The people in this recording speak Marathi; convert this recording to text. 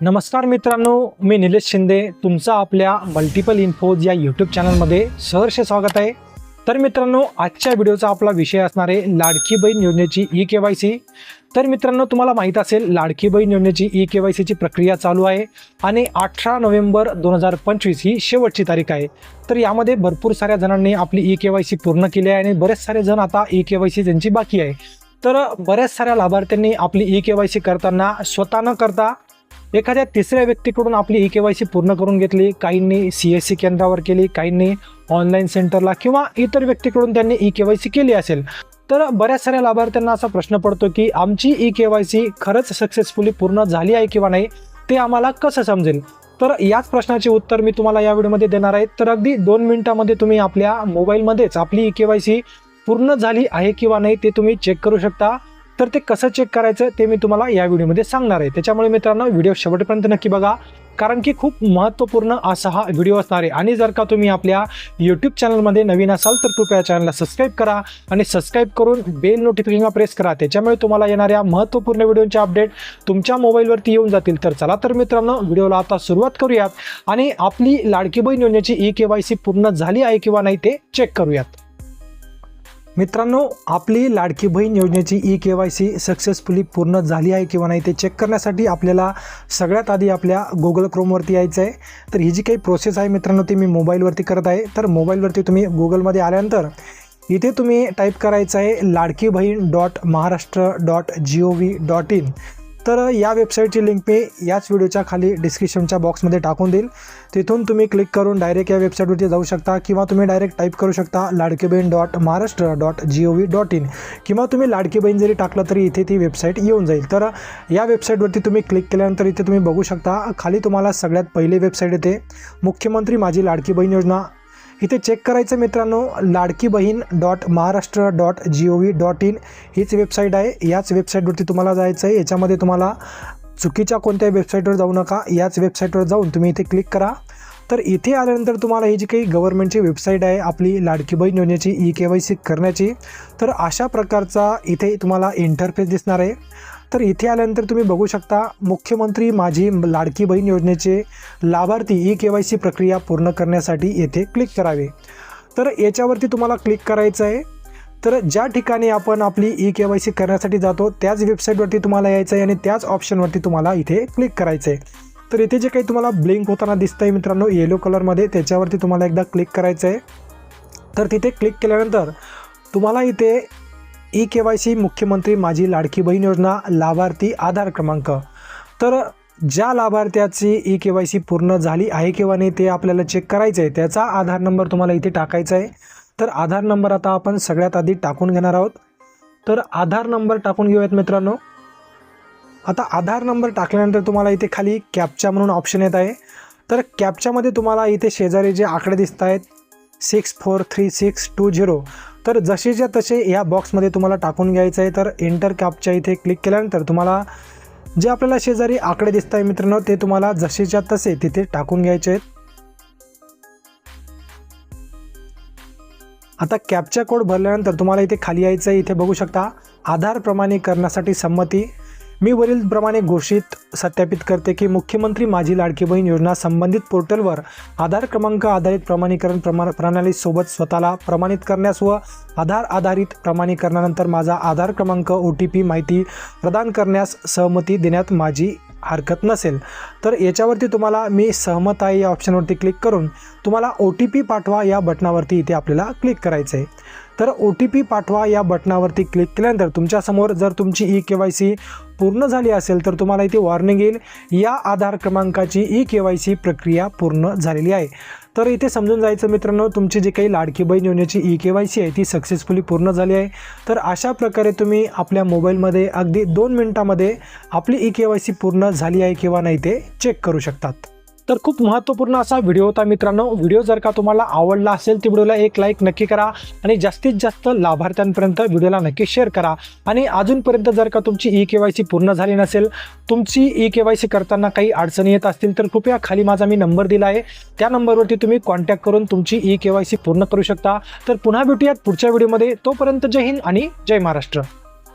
नमस्कार मित्रांनो मी निलेश शिंदे. तुमचं आपल्या मल्टिपल इन्फोज या यूट्यूब चॅनलमध्ये सहर्ष स्वागत आहे. तर मित्रांनो आजच्या व्हिडिओचा आपला विषय असणार आहे लाडकी बहीण योजनेची ई के वाय सी तर मित्रांनो तुम्हाला माहीत असेल लाडकी बहीण योजनेची ई के वाय सीची प्रक्रिया चालू आहे आणि अठरा नोव्हेंबर दोन हजार पंचवीस ही शेवटची तारीख आहे. तर यामध्ये भरपूर साऱ्या जणांनी आपली ई के वाय सी पूर्ण केली आहे आणि बरेच सारे जण आता ई के वाय सी त्यांची बाकी आहे. तर बऱ्याच साऱ्या लाभार्थ्यांनी आपली ई के वाय सी करताना स्वतः न करता एखाद्या तिसऱ्या व्यक्तीकडून आपली ई के वाय सी पूर्ण करून घेतली काहींनी सी एस सी केंद्रावर केली काहींनी ऑनलाईन सेंटरला किंवा इतर व्यक्तीकडून त्यांनी ई के वाय सी केली असेल. तर बऱ्याच साऱ्या लाभार्थ्यांना असा प्रश्न पडतो की आमची ई के वाय सी खरंच सक्सेसफुली पूर्ण झाली आहे किंवा नाही ते आम्हाला कसं समजेल? तर याच प्रश्नाचे उत्तर मी तुम्हाला या व्हिडिओमध्ये देणार आहे. तर अगदी दोन मिनिटामध्ये तुम्ही आपल्या मोबाईलमध्येच आपली ई के वाय सी पूर्ण झाली आहे किंवा नाही ते तुम्ही चेक करू शकता. तर ते कसं चेक करायचं ते मी तुम्हाला या व्हिडिओमध्ये सांगणार आहे. त्याच्यामुळे मित्रांनो व्हिडिओ शेवटपर्यंत नक्की बघा. कारण की खूप महत्त्वपूर्ण असा हा व्हिडिओ असणार आहे. आणि जर का तुम्ही आपल्या यूट्यूब चॅनलमध्ये नवीन असाल तर कृपया चॅनलला सबस्क्राईब करा आणि सबस्क्राईब करून बेल नोटिफिकेशनला प्रेस करा. त्याच्यामुळे तुम्हाला येणाऱ्या महत्त्वपूर्ण व्हिडिओचे अपडेट तुमच्या मोबाईलवरती येऊन जातील. तर चला तर मित्रांनो व्हिडिओला आता सुरुवात करूयात. आणि आपली लाडकी बहीण योजनेची ई के वाय सी पूर्ण झाली आहे किंवा नाही ते चेक करूयात. मित्रांनो आपली लाडकी बहीण योजनेची E K Y C successfully पूर्ण झाली आहे किंवा नाही ते चेक करण्यासाठी आपल्याला सगळ्यात आधी आपल्या गुगल क्रोमवरती यायचं आहे. तर ही जी काही प्रोसेस आहे मित्रांनो ती मी मोबाईलवरती करत आहे. तर मोबाईलवरती तुम्ही गुगलमध्ये आल्यानंतर इथे तुम्ही टाईप करायचं आहे Ladki Bahin dot Maharashtra dot G O V dot in तर या वेबसाईटची लिंक मी याच व्हिडिओच्या खाली डिस्क्रिप्शनच्या बॉक्समध्ये टाकून देईल. तिथून तुम्ही क्लिक करून डायरेक्ट या वेबसाईटवरती जाऊ शकता किंवा तुम्ही डायरेक्ट टाईप करू शकता Ladki Bahin dot Maharashtra dot G O V dot in किंवा तुम्ही लाडकी बहीण जरी टाकलं तरी इथे ती वेबसाईट येऊन जाईल. तर या वेबसाईटवरती तुम्ही क्लिक केल्यानंतर इथे तुम्ही बघू शकता खाली तुम्हाला सगळ्यात पहिली वेबसाईट येते. मुख्यमंत्री माझी लाडकी बहीण योजना इथे चेक करायचं मित्रांनो Ladki Bahin dot Maharashtra dot G O V dot in हीच वेबसाईट आहे. याच वेबसाईटवरती तुम्हाला जायचं आहे. याच्यामध्ये तुम्हाला चुकीच्या कोणत्याही वेबसाईटवर जाऊ नका. याच वेबसाईटवर जाऊन तुम्ही इथे क्लिक करा. तर इथे आल्यानंतर तुम्हाला ही जी काही गव्हर्नमेंटची वेबसाईट आहे आपली लाडकी बहीण योजनेची ई के वाय सी करण्याची तर अशा प्रकारचा इथे तुम्हाला इंटरफेस दिसणार आहे. तर इथे आल्यानंतर तुम्ही बघू शकता मुख्यमंत्री माझी लाडकी बहीण योजनेचे लाभार्थी ई के वाय सी प्रक्रिया पूर्ण करण्यासाठी येथे क्लिक करावे. तर याच्यावरती तुम्हाला क्लिक करायचं आहे. तर ज्या ठिकाणी आपण आपली ई के वाय सी करण्यासाठी जातो त्याच वेबसाईटवरती तुम्हाला यायचं आहे आणि त्याच ऑप्शनवरती तुम्हाला इथे क्लिक करायचं आहे. तर इथे जे काही तुम्हाला ब्लिंक होताना दिसतं आहे मित्रांनो येलो कलरमध्ये त्याच्यावरती तुम्हाला एकदा क्लिक करायचं आहे. तर तिथे क्लिक केल्यानंतर तुम्हाला इथे ई के वाय सी मुख्यमंत्री माझी लाडकी बहीण योजना लाभार्थी आधार क्रमांक. तर ज्या लाभार्थ्याची ई के वाय सी पूर्ण झाली आहे किंवा नाही ते आपल्याला चेक करायचं आहे त्याचा आधार नंबर तुम्हाला इथे टाकायचा आहे. तर आधार नंबर आता आपण सगळ्यात आधी टाकून घेणार आहोत. तर आधार नंबर टाकून घेऊयात मित्रांनो. आता आधार नंबर टाकल्यानंतर तुम्हाला इथे खाली कॅपचा म्हणून ऑप्शन येत आहे. तर कॅपच्यामध्ये तुम्हाला इथे शेजारी जे आकडे दिसत आहेत six four three six two zero तर जसेच्या तसे या बॉक्समध्ये तुम्हाला टाकून घ्यायचं आहे तर एंटर कॅपच्या इथे क्लिक केल्यानंतर तुम्हाला जे आपल्याला शेजारी आकडे दिसत आहे मित्रांनो ते तुम्हाला जसेच्या तसे तिथे टाकून घ्यायचे आहेत. आता कॅपचा कोड भरल्यानंतर तुम्हाला इथे खाली यायचं आहे इथे बघू शकता आधार प्रमाणीकरणासाठी संमती. मी वरील प्रमाणे घोषित सत्यापित करते की मुख्यमंत्री माझी लाडकी बहीण योजना संबंधित पोर्टलवर आधार क्रमांक आधारित प्रमाणीकरण प्रमाण प्रणालीसोबत स्वतःला प्रमाणित करण्यास व आधार आधारित प्रमाणीकरणानंतर माझा आधार क्रमांक ओ टी पी माहिती प्रदान करण्यास सहमती देण्यात माझी हरकत नसेल. तर याच्यावरती तुम्हाला मी सहमत आहे या ऑप्शनवरती क्लिक करून तुम्हाला ओ टी पी पाठवा या बटनावरती इथे आपल्याला क्लिक करायचं आहे तर ओ टी पी पाठवा या बटनावरती क्लिक केल्यानंतर तुमच्यासमोर जर तुमची ई के वाय सी पूर्ण झाली असेल तर तुम्हाला इथे वॉर्निंग येईल. या आधार क्रमांकाची ई के वाय सी प्रक्रिया पूर्ण झालेली आहे. तर इथे समजून जायचं मित्रांनो तुमची जी काही लाडकी बहीण योजनेची ई के वाय सी आहे ती सक्सेसफुली पूर्ण झाली आहे. तर अशा प्रकारे तुम्ही आपल्या मोबाईलमध्ये अगदी दोन मिनटामध्ये आपली ई के वाय सी पूर्ण झाली आहे किंवा नाही ते चेक करू शकतात. तर खूप महत्त्वपूर्ण असा व्हिडिओ होता मित्रांनो. व्हिडिओ जर का तुम्हाला आवडला असेल तर व्हिडिओला एक लाईक नक्की करा आणि जास्तीत जास्त लाभार्थ्यांपर्यंत व्हिडिओला नक्की शेअर करा. आणि अजूनपर्यंत जर का तुमची ई के वाय सी पूर्ण झाली नसेल तुमची ई के वाय सी करताना काही अडचणी येत असतील तर कृपया खाली माझा मी नंबर दिला आहे. त्या नंबरवरती तुम्ही कॉन्टॅक्ट करून तुमची ई के वाय सी पूर्ण करू शकता. तर पुन्हा भेटूयात पुढच्या व्हिडिओमध्ये. तोपर्यंत जय हिंद आणि जय महाराष्ट्र.